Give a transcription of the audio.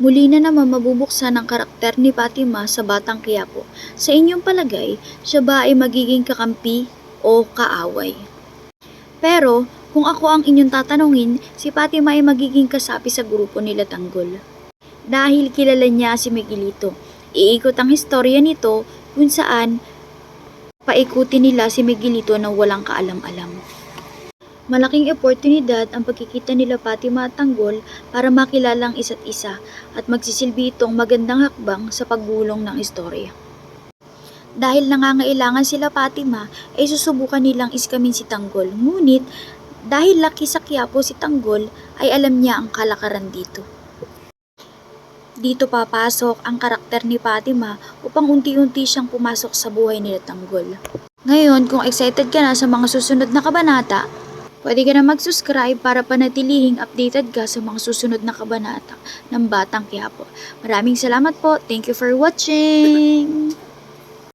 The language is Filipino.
Muli na naman mabubuksan ang karakter ni Fatima sa Batang Quiapo. Sa inyong palagay, siya ba ay magiging kakampi o kaaway? Pero, kung ako ang inyong tatanungin, si Fatima ay magiging kasapi sa grupo nila Tanggol. Dahil kilala niya si Miguelito. Iikot ang istorya nito kung saan paikutin nila si Miguelito na walang kaalam-alam. Malaking oportunidad ang pagkikita nila Fatima at Tanggol para makilala ang isa't isa at magsisilbi itong magandang hakbang sa paggulong ng istorya. Dahil nangangailangan sila Fatima, ay susubukan nilang iskamin si Tanggol. Ngunit, dahil laki sa Quiapo si Tanggol, ay alam niya ang kalakaran dito. Dito papasok ang karakter ni Fatima upang unti-unti siyang pumasok sa buhay nila Tanggol. Ngayon, kung excited ka na sa mga susunod na kabanata, pwede ka na mag-subscribe para panatilihing updated ka sa mga susunod na kabanata ng Batang Quiapo. Maraming salamat po. Thank you for watching!